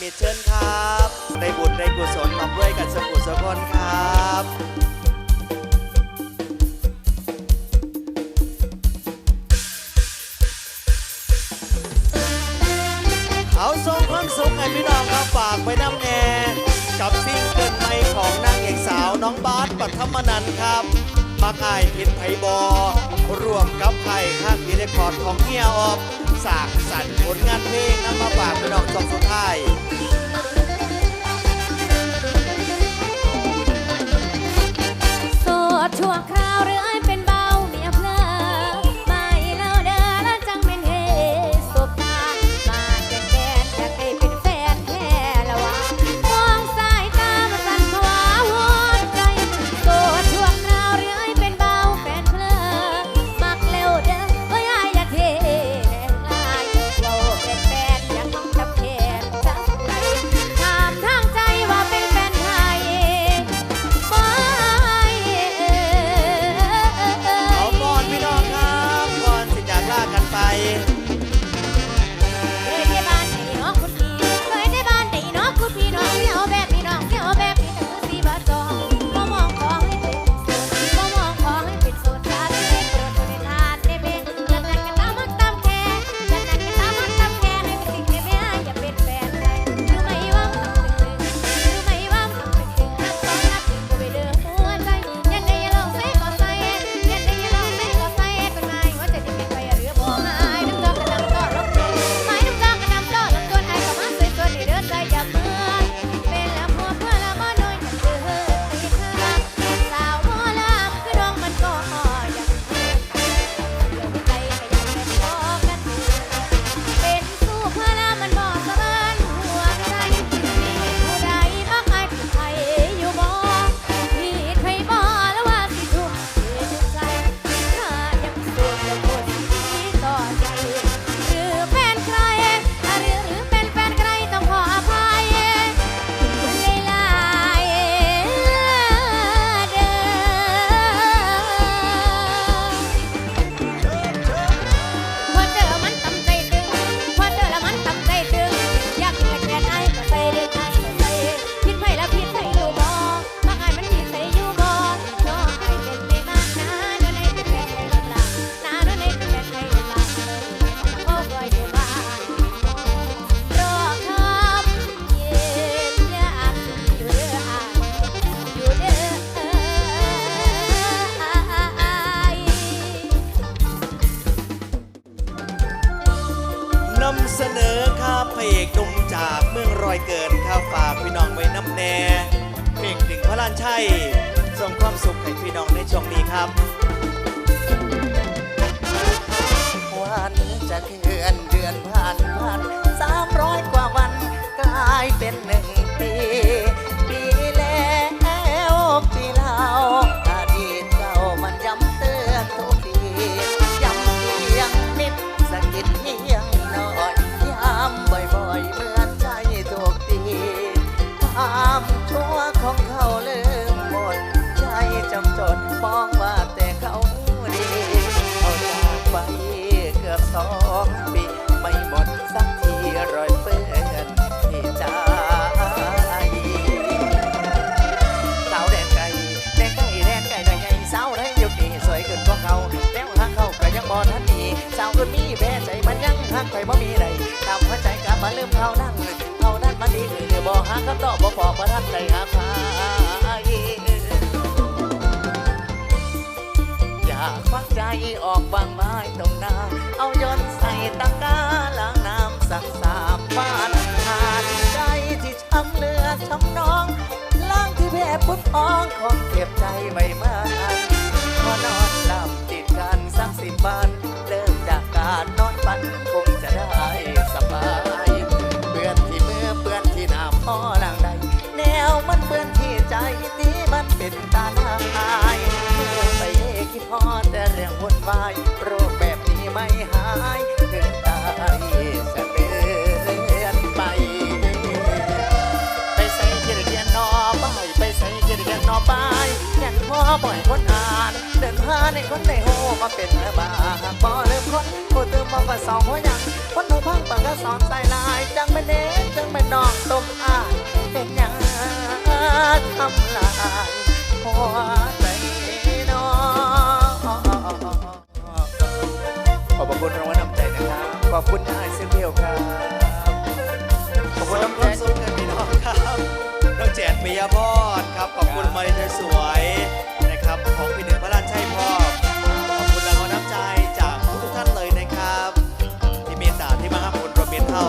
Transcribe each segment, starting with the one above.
มิตรเชิญครับในบุตรในกุศลของด้วยกันสมุทรสกลครับเขาทรงความสุขให้พี่น้องครับฝากไปน้ำแน่กับซิ่งเกินไม่ของนางเอกสาวน้องบาสปัทมนันครับมาไก่พินไพบอร่วมกับไข่ข้ากีเรคคอร์ดของเฮียออบสากสั่นผลงานเพลงนำมาฝากพี่น้อกจบสุดท้าย ชั่วคราวเรื่อย ได้ส่งความสุขให้พี่น้องในช่วงนี้ครับวันจะเดือนเดือนผ่านผ่านสามร้อยกว่าวันกลายเป็นหนึ่งปี สองปีไม่หมดสักทีรอยเปื้อนที่ใจสาวแดนไก่แดนไก่แดนไก่ไงสาวไรยุคนี้สวยขึ้นกว่าเขาแล้วหาเขาก็ยังบ่ทันทีสาวอื่นมีแพ้ใจมันยังหักไปบ่มีใดทำหัวใจกลับมาลืมเขานั่งเขานั่นมันดีคือบ่หาคำตอบบ่พอบ่ทันใจหักไยอยากฟังใจออกบัง บาดขาดใจที่ช้ำเลือดช้ำน้องล่างที่แพ้พุทธอ้องของเก็บใจไม่มากพอนอนหลับติดกันสักสิบบ้นเริ่มจากการนอนปันคงจะได้สบายเปื้อนที่มือเปื้อนที่หน้าพ่อล่างใดแนวมันเปื้อนที่ใจนี้มันเป็นตาน คนอ่านเดินหาในคนในโฮมาเป็นแม่บ้าพอเริ่มคนโคตตื่มมองก็สองหัวยังคนหูพังปากก็สองใส่ลายจังไม่เน้จังไม่นอกตมอ่านเป็นยังทำลายหัวใจน้องขอบคุณรางวัลน้ำใจนะครับ ขอบคุณนายเซนเดียวครับ ขอบคุณน้ำแข็งสุดกันพี่น้องครับน้องแจ็ดมียพดครับ ขอบคุณมาริเธอสวยับของพี่เหนือพระราชชัยพ่อขอบคุณรางวัลน้ำใจจากทุกท่านเลยนะครับ ที่เมตตาที่มาให้ผลคประเบียนเท่า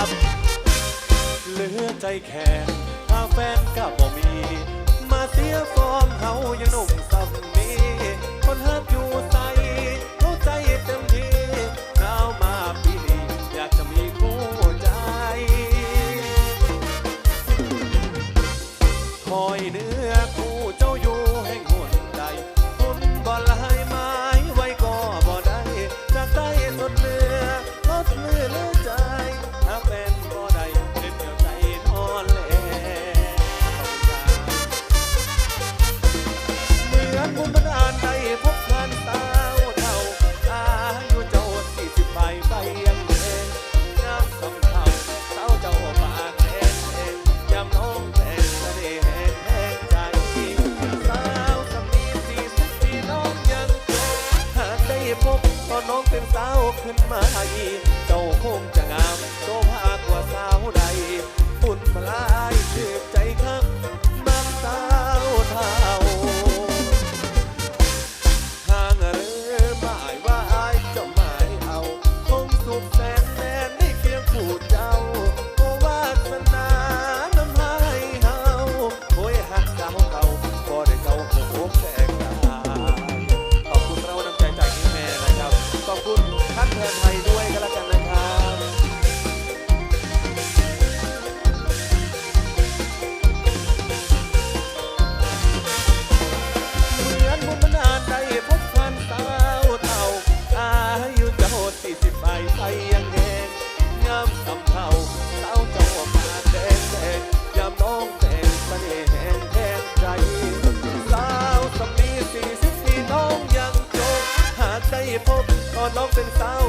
ับ เหลือใจแข็งถ้าแฟนก็บ่มี มาเสียฟอร์มเฮายังหนุ่มซ้ำนี้คนฮักอยู่ น้องเป็นสาวขึ้นมาอีกเจ้าคง pensar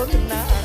กับผู้ชา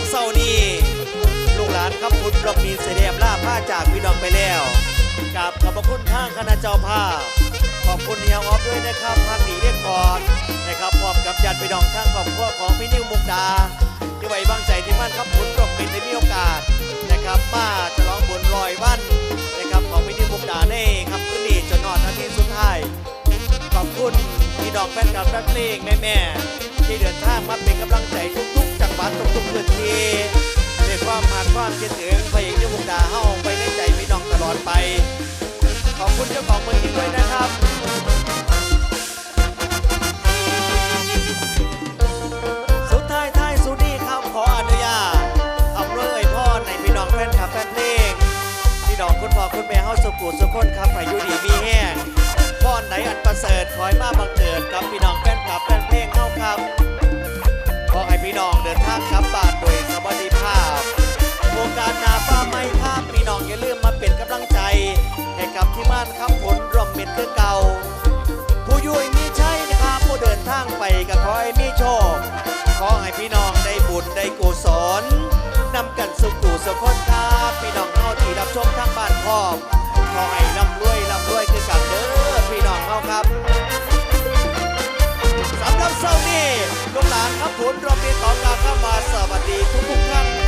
ำเศร้านี้ ลูกหลานครับคุณรบมีเสด็จล่าผ้าจากพี่น้องไปแล้วกราบขอบพรคุณทางคณะเจ้าภาพ ขอบคุณเฮียออฟด้วยนะครับพันหนีเรียกก่อดนะครับพร้อมกับญาติพี่น้องทั้งครอบครัวของพี่นิวมุกดาที่ไว้วางใจที่มั่นครับคุณรบมีได้มีโอกาสนะครับมาฉลองบุญลอยวันนะครับของพี่นิวมุกดาในครับขึ้นนีจนนอนนที่สุดท้ายขอบคุณพี่ดอกแฟนกลับแฟนเพลงแม่แม่ ที่เดินทางมาเป็นกำลังใจทุกๆ จังหวัดทุกๆพื้นที่ด้วยความหักความคิดถึงพระเอกนิวมุกดาเฮาไปในใจพี่น้องตลอดไป ขอบคุณเจ้าของเมืองที่ด้วยนะครับสุดท้ายท้ายสุดนี้ครับขออนุญาตอำนวยพ่อในพี่น้องแฟนคลับแฟนเพลงพี่น้องคุณพ่อคุณแม่เฮาสุขุสุขคนครับอายุดีมีแห้งพ่อไหนอันประเสริฐขอให้มา ให้พี่น้องได้บุญได้กุศลนำกันสุขกูสุขคนครับพี่น้องเฮาที่รับชมทางบ้านพร้อมขอให้ร่ำรวยร่ำรวยคือกันเด้อพี่น้องเฮาครับสำหรับเช้านี้ลูกหลานครับผลรามีต่อการเข้ามาสวัสดีทุกทุกท่าน